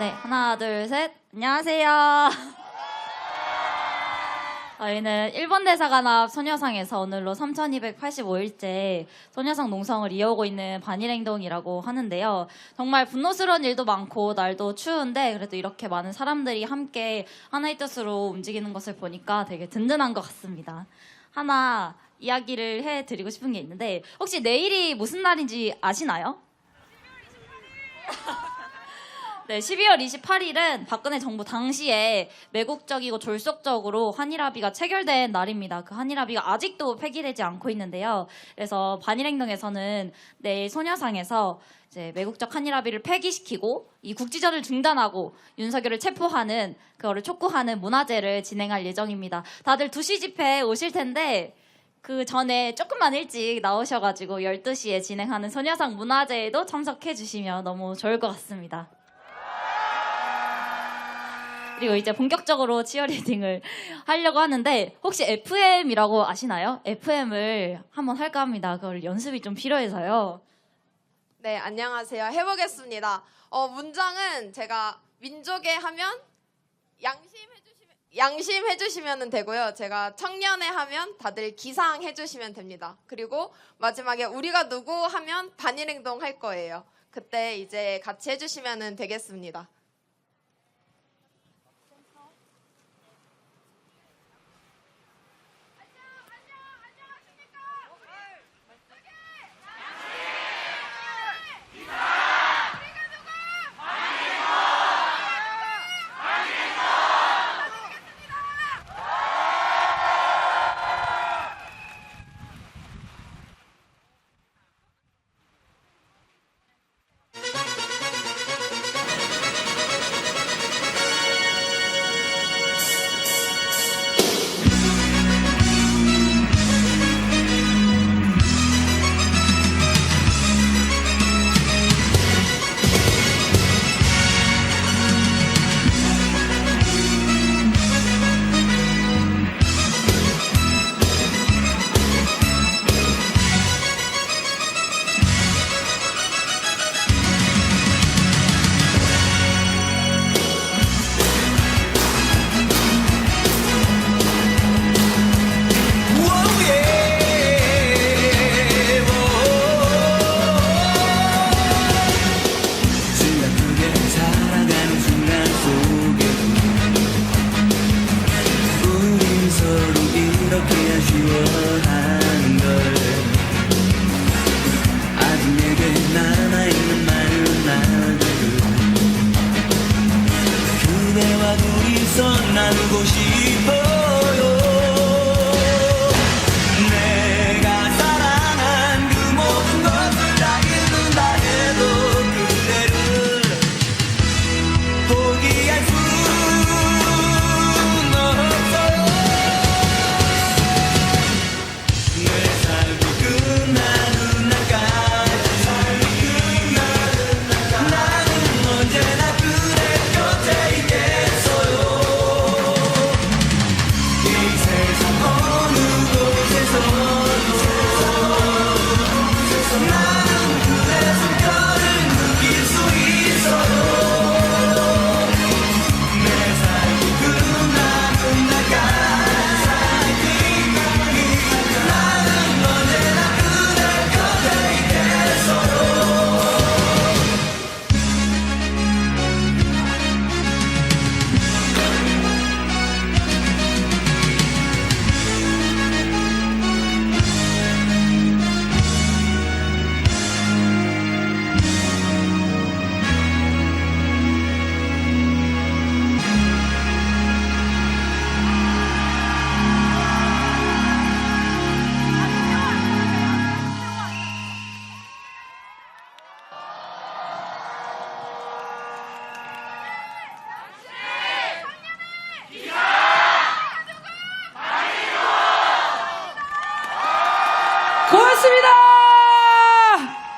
네, 하나, 둘, 셋. 안녕하세요. 저희는 일본 대사관 앞 소녀상에서 오늘로 3285일째 소녀상 농성을 이어오고 있는 반일행동이라고 하는데요. 정말 분노스러운 일도 많고 날도 추운데 그래도 이렇게 많은 사람들이 함께 하나의 뜻으로 움직이는 것을 보니까 되게 든든한 것 같습니다. 하나 이야기를 해드리고 싶은 게 있는데 혹시 내일이 무슨 날인지 아시나요? 네, 12월 28일은 박근혜 정부 당시에 매국적이고 졸속적으로 한일합의가 체결된 날입니다. 그 한일합의가 아직도 폐기되지 않고 있는데요. 그래서 반일행동에서는 내일 소녀상에서 이제 매국적 한일합의를 폐기시키고 이 국지전을 중단하고 윤석열을 체포하는 그거를 촉구하는 문화제를 진행할 예정입니다. 다들 2시 집회 오실 텐데 그 전에 조금만 일찍 나오셔가지고 12시에 진행하는 소녀상 문화제에도 참석해 주시면 너무 좋을 것 같습니다. 그리고 이제 본격적으로 치어리딩을 하려고 하는데 혹시 FM이라고 아시나요? FM을 한번 할까 합니다. 그걸 연습이 좀 필요해서요. 네, 안녕하세요. 해보겠습니다. 어, 문장은 제가 민족의 하면 양심 해주시면 양심 해주시면 되고요. 제가 청년회 하면 다들 기상 해주시면 됩니다. 그리고 마지막에 우리가 누구 하면 반일행동 할 거예요. 그때 이제 같이 해주시면 되겠습니다.